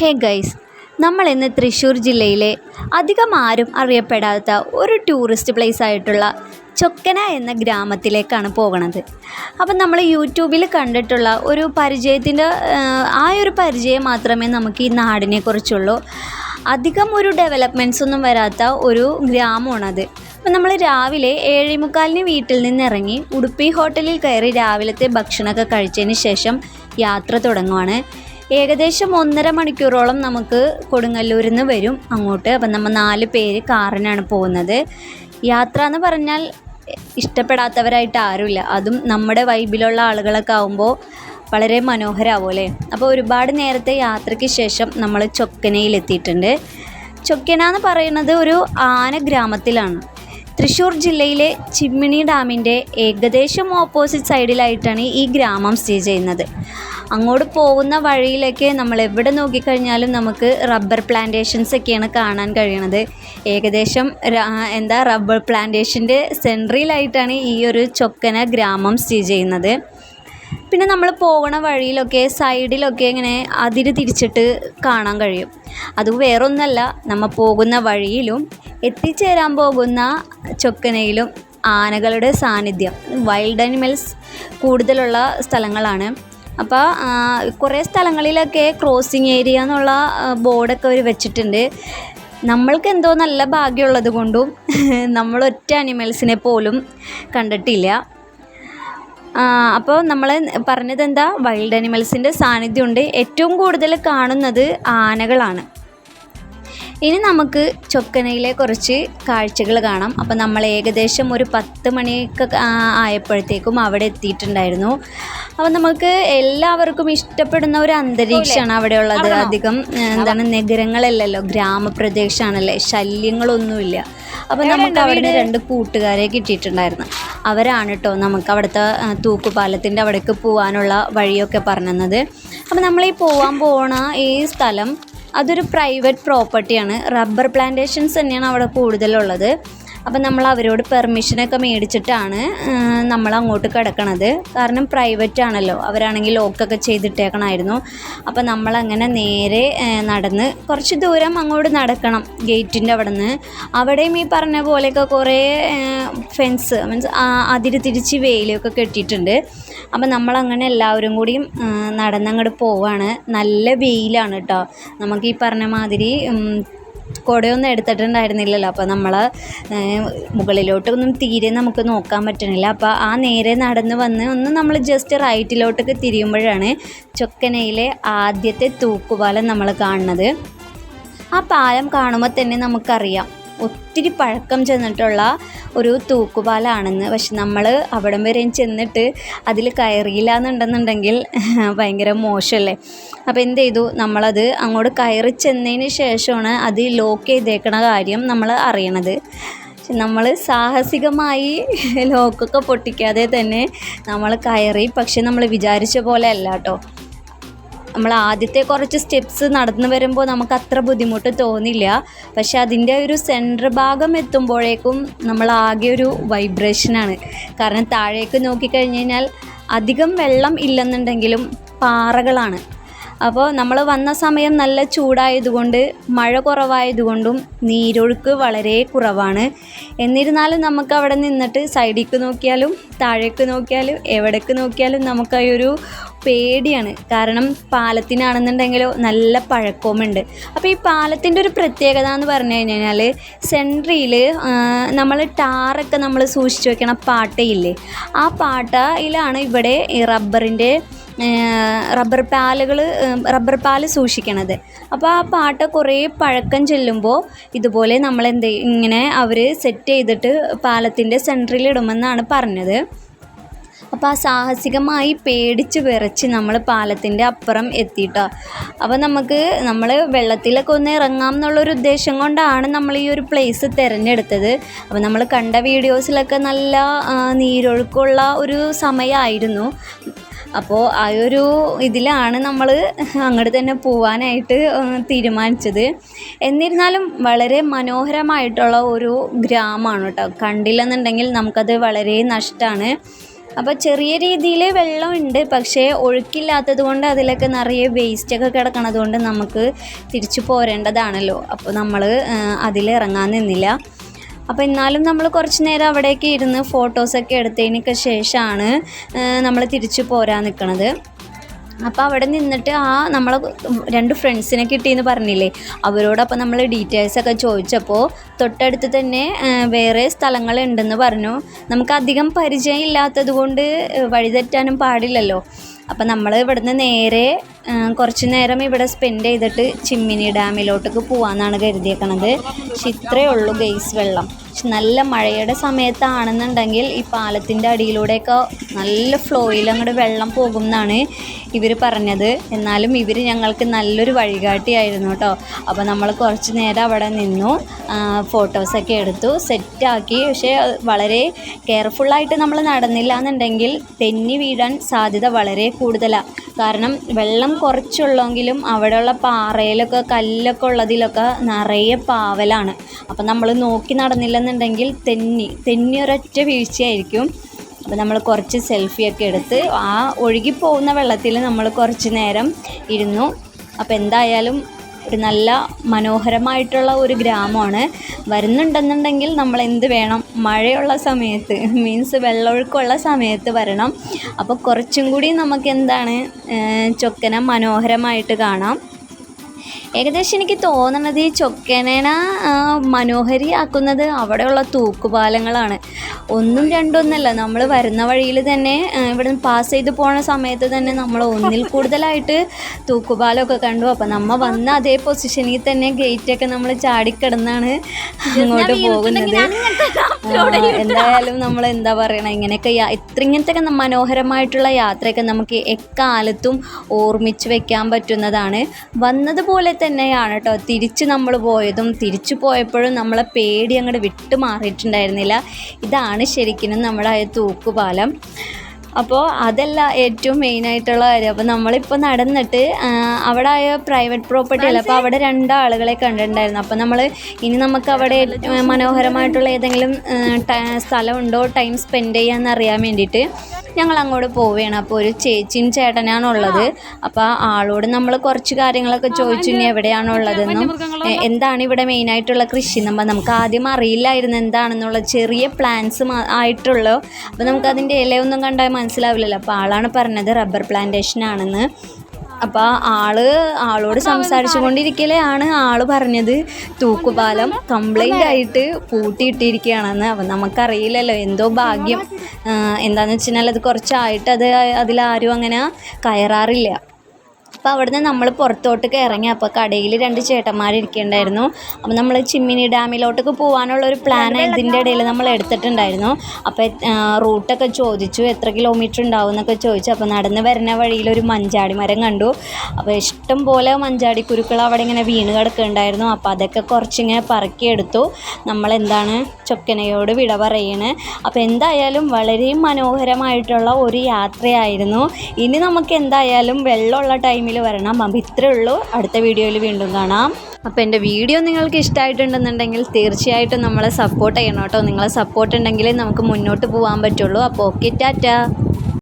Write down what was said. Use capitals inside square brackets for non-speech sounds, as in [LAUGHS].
Hey guys നമ്മൾ ഇന്ന് തൃശ്ശൂർ ജില്ലയിലെ അധികം ആരും അറിയപ്പെടാത്ത ഒരു ടൂറിസ്റ്റ് പ്ലേസ് ആയിട്ടുള്ള ചൊക്കന എന്ന ഗ്രാമത്തിലേക്കാണ് പോകുന്നത് അപ്പം നമ്മൾ യൂട്യൂബിൽ കണ്ടിട്ടുള്ള ഒരു പരിചയത്തിന്റെ ആ ഒരു പരിചയം മാത്രമേ നമുക്ക് ഈ നാടിനെ കുറിച്ചുള്ളൂ. അധികം ഒരു ഡെവലപ്മെന്റ്സ് ഒന്നും വരാത്ത ഒരു ഗ്രാമമാണത്. അപ്പം നമ്മൾ രാവിലെ ഏഴേമുക്കാലിന് വീട്ടിൽ നിന്ന് ഇറങ്ങി ഉടുപ്പി ഹോട്ടലിൽ കയറി രാവിലത്തെ ഭക്ഷണമൊക്കെ കഴിച്ചതിന് ശേഷം യാത്ര തുടങ്ങുവാണ്. ഏകദേശം ഒന്നര മണിക്കൂറോളം നമുക്ക് കൊടുങ്ങല്ലൂരിൽ നിന്ന് വരും അങ്ങോട്ട്. അപ്പം നമ്മൾ നാല് പേര് കാറിനാണ് പോകുന്നത്. യാത്ര എന്ന് പറഞ്ഞാൽ ഇഷ്ടപ്പെടാത്തവരായിട്ട് ആരുമില്ല. അതും നമ്മുടെ വൈബിലുള്ള ആളുകളൊക്കെ ആകുമ്പോൾ വളരെ മനോഹരമാവും അല്ലേ? അപ്പോൾ ഒരുപാട് നേരത്തെ യാത്രയ്ക്ക് ശേഷം നമ്മൾ ചൊക്കനയിലെത്തിയിട്ടുണ്ട്. ചൊക്കന എന്ന് പറയുന്നത് ഒരു ആന ഗ്രാമത്തിലാണ്. തൃശ്ശൂർ ജില്ലയിലെ ചിമ്മിണി ഡാമിന്റെ ഏകദേശം ഓപ്പോസിറ്റ് സൈഡിലായിട്ടാണ് ഈ ഗ്രാമം സ്ഥിതി ചെയ്യുന്നത്. അങ്ങോട്ട് പോകുന്ന വഴിയിലൊക്കെ നമ്മൾ എവിടെ നോക്കിക്കഴിഞ്ഞാലും നമുക്ക് റബ്ബർ പ്ലാന്റേഷൻസ് ഒക്കെയാണ് കാണാൻ കഴിയണത്. ഏകദേശം എന്താ റബ്ബർ പ്ലാന്റേഷന്റെ സെൻട്രലായിട്ടാണ് ഈ ഒരു ചൊക്കന ഗ്രാമം സ്ഥിതി ചെയ്യുന്നത്. പിന്നെ നമ്മൾ പോകണ വഴിയിലൊക്കെ സൈഡിലൊക്കെ ഇങ്ങനെ അതിര് തിരിച്ചിട്ട് കാണാൻ കഴിയും. അത് വേറൊന്നല്ല നമ്മൾ പോകുന്ന വഴിയിലും എത്തിച്ചേരാൻ പോകുന്ന ചൊക്കനയിലും ആനകളുടെ സാന്നിധ്യം. വൈൽഡ് അനിമൽസ് കൂടുതലുള്ള സ്ഥലങ്ങളാണ്. അപ്പോൾ കുറേ സ്ഥലങ്ങളിലൊക്കെ ക്രോസിങ് ഏരിയ എന്നുള്ള ബോർഡൊക്കെ അവർ വെച്ചിട്ടുണ്ട്. നമ്മൾക്ക് എന്തോ നല്ല ഭാഗ്യമുള്ളത് കൊണ്ടും [LAUGHS] നമ്മൾ ഒറ്റ അനിമൽസിനെ പോലും കണ്ടിട്ടില്ല. അപ്പോൾ നമ്മൾ പറഞ്ഞത് എന്താ വൈൽഡ് അനിമൽസിന്റെ സാന്നിധ്യമുണ്ട്. ഏറ്റവും കൂടുതൽ കാണുന്നത് ആനകളാണ്. ഇനി നമുക്ക് ചൊക്കനയിലെ കുറച്ച് കാഴ്ചകൾ കാണാം. അപ്പം നമ്മൾ ഏകദേശം ഒരു പത്ത് മണിയൊക്കെ ആയപ്പോഴത്തേക്കും അവിടെ എത്തിയിട്ടുണ്ടായിരുന്നു. അപ്പം നമുക്ക് എല്ലാവർക്കും ഇഷ്ടപ്പെടുന്ന ഒരു അന്തരീക്ഷമാണ് അവിടെ ഉള്ളത്. അധികം എന്താണ് നഗരങ്ങളല്ലല്ലോ ഗ്രാമപ്രദേശമാണല്ലേ ശല്യങ്ങളൊന്നുമില്ല. അപ്പം നമുക്ക് അവിടെ രണ്ട് കൂട്ടുകാരെ കിട്ടിയിട്ടുണ്ടായിരുന്നു. അവരാണ് കേട്ടോ നമുക്ക് അവിടുത്തെ തൂക്കുപാലത്തിന്റെ അവിടേക്ക് പോകാനുള്ള വഴിയൊക്കെ പറഞ്ഞത് അപ്പം അപ്പോൾ നമ്മൾ ഈ പോകാൻ പോണ ഈ സ്ഥലം അതൊരു പ്രൈവറ്റ് പ്രോപ്പർട്ടിയാണ്. റബ്ബർ പ്ലാന്റേഷൻസ് തന്നെയാണ് അവിടെ കൂടുതലുള്ളത്. അപ്പം നമ്മൾ അവരോട് പെർമിഷനൊക്കെ മേടിച്ചിട്ടാണ് നമ്മൾ അങ്ങോട്ട് കിടക്കണത്. കാരണം പ്രൈവറ്റ് ആണല്ലോ. അവരാണെങ്കിൽ ലോക്കൊക്കെ ചെയ്തിട്ടേക്കണമായിരുന്നു അപ്പം നമ്മളങ്ങനെ നേരെ നടന്ന് കുറച്ച് ദൂരം അങ്ങോട്ട് നടക്കണം ഗേറ്റിന്റെ അവിടെ നിന്ന് അവിടെയും ഈ പറഞ്ഞ പോലെയൊക്കെ കുറേ ഫെൻസ് മീൻസ് അതിര് തിരിച്ച് വേലിയൊക്കെ കെട്ടിയിട്ടുണ്ട്. അപ്പം നമ്മളങ്ങനെ എല്ലാവരും കൂടിയും നടന്നങ്ങോട്ട് പോവാണ്. നല്ല വെയിലാണ് കേട്ടോ നമുക്ക് ഈ പറഞ്ഞ മാതിരി കുടയൊന്നും എടുത്തിട്ടുണ്ടായിരുന്നില്ലല്ലോ. അപ്പോൾ നമ്മൾ മുകളിലോട്ടൊന്നും തീരെ നമുക്ക് നോക്കാൻ പറ്റണില്ല. അപ്പോൾ ആ നേരെ നടന്ന് വന്ന് ഒന്ന് നമ്മൾ ജസ്റ്റ് റൈറ്റിലോട്ടൊക്കെ തിരിയുമ്പോഴാണ് ചൊക്കനയിലെ ആദ്യത്തെ തൂക്കുപാലം നമ്മൾ കാണുന്നത്. ആ പാലം കാണുമ്പോൾ തന്നെ നമുക്കറിയാം. ഒത്തിരി പഴക്കം ചെന്നിട്ടുള്ള ഒരു തൂക്കുപാലാണെന്ന്. പക്ഷെ നമ്മൾ അവിടം വരെയും ചെന്നിട്ട് അതിൽ കയറിയില്ല എന്നുണ്ടെന്നുണ്ടെങ്കിൽ [LAUGHS] ഭയങ്കര മോശമല്ലേ? അപ്പോൾ എന്ത് ചെയ്തു? നമ്മളത് അങ്ങോട്ട് കയറി ചെന്നതിന് ശേഷമാണ് അത് ലോക്ക് ചെയ്തേക്കണ കാര്യം നമ്മൾ അറിയണത്. നമ്മൾ സാഹസികമായി [LAUGHS] ലോക്കൊക്കെ പൊട്ടിക്കാതെ തന്നെ നമ്മൾ കയറി. പക്ഷെ നമ്മൾ വിചാരിച്ച പോലെ അല്ല കേട്ടോ. നമ്മൾ ആദ്യത്തെ കുറച്ച് സ്റ്റെപ്സ് നടന്നു വരുമ്പോൾ നമുക്ക് അത്ര ബുദ്ധിമുട്ട് തോന്നില്ല. പക്ഷെ അതിന്റെ ഒരു സെന്റർ ഭാഗം എത്തുമ്പോഴേക്കും നമ്മൾ ആകെ ഒരു വൈബ്രേഷനാണ് കാരണം താഴേക്ക് നോക്കിക്കഴിഞ്ഞ് കഴിഞ്ഞാൽ അധികം വെള്ളം ഇല്ലെന്നുണ്ടെങ്കിലും പാറകളാണ്. അപ്പോൾ നമ്മൾ വന്ന സമയം നല്ല ചൂടായതുകൊണ്ട് മഴ കുറവായതുകൊണ്ടും നീരൊഴുക്ക് വളരെ കുറവാണ്. എന്നിരുന്നാലും നമുക്ക് അവിടെ നിന്നിട്ട് സൈഡിലേക്ക് നോക്കിയാലും താഴേക്ക് നോക്കിയാലും എവിടേക്ക് നോക്കിയാലും നമുക്ക് ഒരു പേടിയാണ്. കാരണം പാലത്തിനാണെന്നുണ്ടെങ്കിലോ നല്ല പഴക്കവുമുണ്ട്. അപ്പോൾ ഈ പാലത്തിന്റെ ഒരു പ്രത്യേകത എന്ന് പറഞ്ഞു കഴിഞ്ഞാൽ സെൻട്രിയിൽ നമ്മൾ ടാറൊക്കെ നമ്മൾ സൂക്ഷിച്ച് വെക്കണ പാട്ടയില്ലേ? ആ പാട്ടയിലാണ് ഇവിടെ ഈ റബ്ബറിന്റെ റബ്ബർ പാലുകൾ റബ്ബർ പാൽ സൂക്ഷിക്കണത്. അപ്പോൾ ആ പാട്ട കുറേ പഴക്കം ചെല്ലുമ്പോൾ ഇതുപോലെ നമ്മൾ എന്ത് ഇങ്ങനെ അവർ സെറ്റ് ചെയ്തിട്ട് പാലത്തിന്റെ സെന്ററിൽ ഇടുമെന്നാണ് പറഞ്ഞത്. അപ്പോൾ ആ സാഹസികമായി പേടിച്ച് വിറച്ച് നമ്മൾ പാലത്തിന്റെ അപ്പുറം എത്തിയിട്ടോ. അപ്പോൾ നമുക്ക് നമ്മൾ വെള്ളത്തിലൊക്കെ ഒന്ന് ഇറങ്ങാം എന്നുള്ളൊരു ഉദ്ദേശം കൊണ്ടാണ് നമ്മൾ ഈ ഒരു പ്ലേസ് തിരഞ്ഞെടുത്തത്. അപ്പോൾ നമ്മൾ കണ്ട വീഡിയോസിലൊക്കെ നല്ല നീരൊഴുക്കുള്ള ഒരു സമയമായിരുന്നു. അപ്പോൾ ആ ഒരു ഇതിലാണ് നമ്മൾ അങ്ങോട്ട് തന്നെ പോവാനായിട്ട് തീരുമാനിച്ചത്. എന്നിരുന്നാലും വളരെ മനോഹരമായിട്ടുള്ള ഒരു ഗ്രാമമാണ് കേട്ടോ. കണ്ടില്ലെന്നുണ്ടെങ്കിൽ നമുക്കത് വളരെ നഷ്ടമാണ് അപ്പോൾ ചെറിയ രീതിയിൽ വെള്ളം ഉണ്ട് പക്ഷേ ഒഴുക്കില്ലാത്തത് കൊണ്ട് അതിലൊക്കെ നിറയെ വേസ്റ്റൊക്കെ കിടക്കണത് കൊണ്ട് നമുക്ക് തിരിച്ചു പോരേണ്ടതാണല്ലോ. അപ്പോൾ നമ്മൾ അതിലിറങ്ങാൻ നിന്നില്ല. അപ്പോൾ എന്നാലും നമ്മൾ കുറച്ച് നേരം അവിടെയൊക്കെ ഇരുന്ന് ഫോട്ടോസൊക്കെ എടുത്തതിനൊക്കെ ശേഷമാണ് നമ്മൾ തിരിച്ചു പോരാൻ നിൽക്കണത് അപ്പോൾ അവിടെ നിന്നിട്ട് ആ നമ്മളെ രണ്ട് ഫ്രണ്ട്സിനെ കിട്ടിയെന്ന് പറഞ്ഞില്ലേ? അവരോടൊപ്പം നമ്മൾ ഡീറ്റെയിൽസ് ഒക്കെ ചോദിച്ചപ്പോൾ തൊട്ടടുത്ത് തന്നെ വേറെ സ്ഥലങ്ങളുണ്ടെന്ന് പറഞ്ഞു. നമുക്ക് അധികം പരിചയം ഇല്ലാത്തത് കൊണ്ട് വഴിതെറ്റാനും പാടില്ലല്ലോ. അപ്പം നമ്മൾ ഇവിടുന്ന് നേരെ കുറച്ച് നേരം ഇവിടെ സ്പെൻഡ് ചെയ്തിട്ട് ചിമ്മിനി ഡാമിലോട്ടേക്ക് പോകാമെന്നാണ് കരുതിയേക്കണത്. പക്ഷെ ഇത്രയേ ഉള്ളൂ ഗെയ്സ് വെള്ളം. നല്ല മഴയുടെ സമയത്താണെന്നുണ്ടെങ്കിൽ ഈ പാലത്തിന്റെ അടിയിലൂടെയൊക്കെ നല്ല ഫ്ലോയിൽ അങ്ങോട്ട് വെള്ളം പോകും എന്നാണ് ഇവർ പറഞ്ഞത്. എന്നാലും ഇവർ ഞങ്ങൾക്ക് നല്ലൊരു വഴികാട്ടിയായിരുന്നു കേട്ടോ. അപ്പോൾ നമ്മൾ കുറച്ച് നേരം അവിടെ നിന്നു. ഫോട്ടോസൊക്കെ എടുത്തു. സെറ്റാക്കി പക്ഷേ വളരെ കെയർഫുള്ളായിട്ട് നമ്മൾ നടന്നില്ല എന്നുണ്ടെങ്കിൽ തെന്നി വീഴാൻ സാധ്യത വളരെ കൂടുതലാണ് കാരണം വെള്ളം കുറച്ചുള്ളെങ്കിലും അവിടെയുള്ള പാറയിലൊക്കെ കല്ലൊക്കെ ഉള്ളതിലൊക്കെ നിറയെ പാവലാണ്. അപ്പം നമ്മൾ നോക്കി നടന്നില്ലെന്നുണ്ടെങ്കിൽ തെന്നി തെന്നി ഒരൊറ്റ വീഴ്ചയായിരിക്കും. അപ്പോൾ നമ്മൾ കുറച്ച് സെൽഫിയൊക്കെ എടുത്ത് ആ ഒഴുകിപ്പോകുന്ന വെള്ളത്തിൽ നമ്മൾ കുറച്ച് നേരം ഇരുന്നു. അപ്പോൾ എന്തായാലും ഒരു നല്ല മനോഹരമായിട്ടുള്ള ഒരു ഗ്രാമമാണ്. വരുന്നുണ്ടെന്നുണ്ടെങ്കിൽ നമ്മൾ എന്ത് വേണം? മഴയുള്ള സമയത്ത് മീൻസ് വെള്ളമൊഴുക്കുള്ള സമയത്ത് വരണം. അപ്പോൾ കുറച്ചും കൂടി നമുക്ക് എന്താണ് ചൊക്കന മനോഹരമായിട്ട് കാണാം. ഏകദേശം എനിക്ക് തോന്നണത് ഈ ചൊക്കനേന മനോഹരി മനോഹരിയാക്കുന്നത് അവിടെയുള്ള തൂക്കുപാലങ്ങളാണ്. ഒന്നും രണ്ടൊന്നല്ല നമ്മൾ വരുന്ന വഴിയിൽ തന്നെ ഇവിടെ നിന്ന് പാസ് ചെയ്ത് പോണ സമയത്ത് തന്നെ നമ്മൾ ഒന്നിൽ കൂടുതലായിട്ട് തൂക്കുപാലമൊക്കെ കണ്ടു. അപ്പം നമ്മൾ വന്ന അതേ പൊസിഷനിൽ തന്നെ ഗേറ്റൊക്കെ നമ്മൾ ചാടിക്കിടന്നാണ് അങ്ങോട്ട് പോകുന്നത്. എന്തായാലും നമ്മൾ എന്താ പറയണ ഇങ്ങനെയൊക്കെ ഇത്ര ഇങ്ങനത്തെ മനോഹരമായിട്ടുള്ള യാത്രയൊക്കെ നമുക്ക് എക്കാലത്തും ഓർമ്മിച്ച് വെക്കാൻ പറ്റുന്നതാണ്. വന്നതുപോലെ തന്നെയാണ് കേട്ടോ തിരിച്ച് നമ്മൾ പോയതും തിരിച്ചു പോയപ്പോഴും നമ്മളെ പേടി അങ്ങോട്ട് വിട്ടു മാറിയിട്ടുണ്ടായിരുന്നില്ല ഇതാണ് ശരിക്കും നമ്മുടെ തൂക്കുപാലം. അപ്പോൾ അതല്ല ഏറ്റവും മെയിനായിട്ടുള്ള കാര്യം. അപ്പോൾ നമ്മളിപ്പോൾ നടന്നിട്ട് അവിടെ ആയ പ്രൈവറ്റ് പ്രോപ്പർട്ടി അല്ല? അപ്പോൾ അവിടെ രണ്ടാളുകളെ കണ്ടിട്ടുണ്ടായിരുന്നു. അപ്പോൾ നമ്മൾ ഇനി നമുക്ക് അവിടെ മനോഹരമായിട്ടുള്ള ഏതെങ്കിലും സ്ഥലമുണ്ടോ ടൈം സ്പെൻഡ് ചെയ്യാമെന്ന് അറിയാൻ വേണ്ടിയിട്ട് ഞങ്ങൾ അങ്ങോട്ട് പോവുകയാണ്. അപ്പോൾ ഒരു ചേച്ചിയും ചേട്ടനാണുള്ളത്. അപ്പോൾ ആളോട് നമ്മൾ കുറച്ച് കാര്യങ്ങളൊക്കെ ചോദിച്ചു ഇനി എവിടെയാണുള്ളതെന്നും എന്താണ് ഇവിടെ മെയിനായിട്ടുള്ള കൃഷി നമ്മൾ നമുക്ക് ആദ്യം അറിയില്ലായിരുന്നു എന്താണെന്നുള്ള ചെറിയ പ്ലാന്റ്സ് ആയിട്ടുള്ളൂ. അപ്പോൾ നമുക്ക് അതിന്റെ ഇലയൊന്നും കണ്ടാൽ മനസ്സിലാവില്ലല്ലോ. അപ്പോൾ ആളാണ് പറഞ്ഞത് റബ്ബർ പ്ലാന്റേഷൻ ആണെന്ന്. അപ്പോൾ ആൾ ആളോട് സംസാരിച്ചു കൊണ്ടിരിക്കലെയാണ് ആൾ പറഞ്ഞത്. തൂക്കുപാലം കംപ്ലൈന്റ് ആയിട്ട് പൂട്ടിയിട്ടിരിക്കുകയാണെന്ന് അപ്പം നമുക്കറിയില്ലല്ലോ എന്തോ ഭാഗ്യം. എന്താണെന്ന് വെച്ചാൽ അത് കുറച്ചായിട്ട് അത് അതിലാരും അങ്ങനെ കയറാറില്ല. അപ്പോൾ അവിടുന്ന് നമ്മൾ പുറത്തോട്ടൊക്കെ ഇറങ്ങി. അപ്പോൾ കടയിൽ രണ്ട് ചേട്ടന്മാർ ഇരിക്കുന്നുണ്ടായിരുന്നു അപ്പോൾ നമ്മൾ ചിമ്മിനി ഡാമിലോട്ടൊക്കെ പോകാനുള്ള ഒരു പ്ലാൻ ഇതിന്റെ ഇടയിൽ നമ്മൾ എടുത്തിട്ടുണ്ടായിരുന്നു. അപ്പോൾ റൂട്ടൊക്കെ ചോദിച്ചു. എത്ര കിലോമീറ്റർ ഉണ്ടാവും എന്നൊക്കെ ചോദിച്ചു. അപ്പോൾ നടന്ന് വരുന്ന വഴിയിൽ ഒരു മഞ്ചാടി മരം കണ്ടു. അപ്പോൾ ഇഷ്ടം പോലെ മഞ്ചാടി കുരുക്കൾ അവിടെ ഇങ്ങനെ വീണ് കിടക്കുന്നുണ്ടായിരുന്നു. അപ്പോൾ അതൊക്കെ കുറച്ചിങ്ങനെ പറക്കിയെടുത്തു നമ്മൾ എന്താണ് ചൊക്കനയോട് വിട പറയണ്. അപ്പോൾ എന്തായാലും വളരെ മനോഹരമായിട്ടുള്ള ഒരു യാത്രയായിരുന്നു. ഇനി നമുക്ക് എന്തായാലും വെള്ളമുള്ള ടൈമിൽ വരണം. അപ്പോൾ ഇത്രയേ ഉള്ളൂ അടുത്ത വീഡിയോയിൽ വീണ്ടും കാണാം. അപ്പോൾ എന്റെ വീഡിയോ നിങ്ങൾക്ക് ഇഷ്ടമായിട്ടുണ്ടെന്നുണ്ടെങ്കിൽ തീർച്ചയായിട്ടും നമ്മളെ സപ്പോർട്ട് ചെയ്യണം കേട്ടോ. നിങ്ങളെ സപ്പോർട്ട് ഉണ്ടെങ്കിലേ നമുക്ക് മുന്നോട്ട് പോകാൻ പറ്റുള്ളൂ. അപ്പോൾ ഓക്കെ ടാറ്റ.